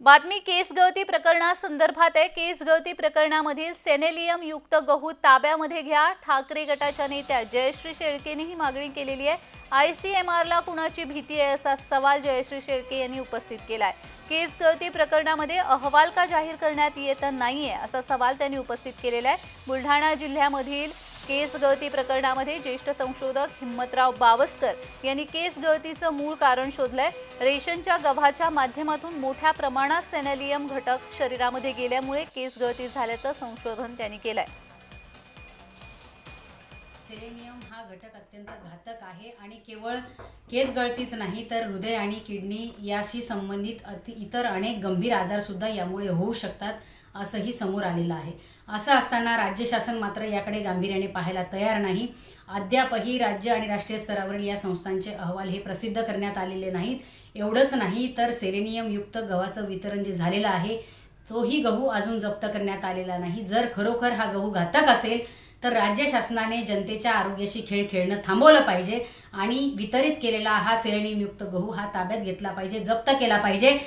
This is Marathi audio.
बातमी केस गळती प्रकरणासंदर्भात आहे. केस गळती प्रकरणामधील सेनेलियम युक्त गहू ताब्यामध्ये घ्या. ठाकरे गटाच्या नेत्या जयश्री शेळकेने ही मागणी केलेली आहे. आय सी एम आरला कुणाची भीती आहे असा सवाल जयश्री शेळके यांनी उपस्थित केलाय. केस गळती प्रकरणामध्ये अहवाल का जाहीर करण्यात येत नाहीये असा सवाल त्यांनी उपस्थित केलेला आहे. बुलढाणा जिल्ह्यामधील केस गळती प्रकरणामध्ये ज्येष्ठ संशोधक हिम्मतराव बावस्कर यांनी केस गळतीचं मूळ कारण शोधलंय. रेशनच्या गव्हाच्या माध्यमातून मोठ्या प्रमाणात सेनेलियम घटक शरीरामध्ये गेल्यामुळे केस गळती झाल्याचं संशोधन त्यांनी केलंय. सेलेनियम हा घटक अत्यंत घातक आहे आणि केवळ केस गळतीच नाही तर हृदय आणि किडनी याशी संबंधित अति इतर अनेक गंभीर आजारसुद्धा यामुळे होऊ शकतात. असंही समोर आलेलं आहे. असं असताना राज्य शासन मात्र याकडे गांभीर्याने पाहायला तयार नाही. अद्यापही राज्य आणि राष्ट्रीय स्तरावरील या संस्थांचे अहवाल हे प्रसिद्ध करण्यात आलेले नाहीत. एवढंच नाही तर सेलेनियमयुक्त गव्हाचं वितरण जे झालेलं आहे तोही गहू अजून जप्त करण्यात आलेला नाही. जर खरोखर हा गहू घातक असेल तर राज्य शासनाने जनतेच्या आरोग्याशी खेळ खेळणं थांबवलं पाहिजे आणि वितरित केलेला हा सेलेनियमयुक्त गहू हा ताब्यात घेतला पाहिजे जप्त केला पाहिजे.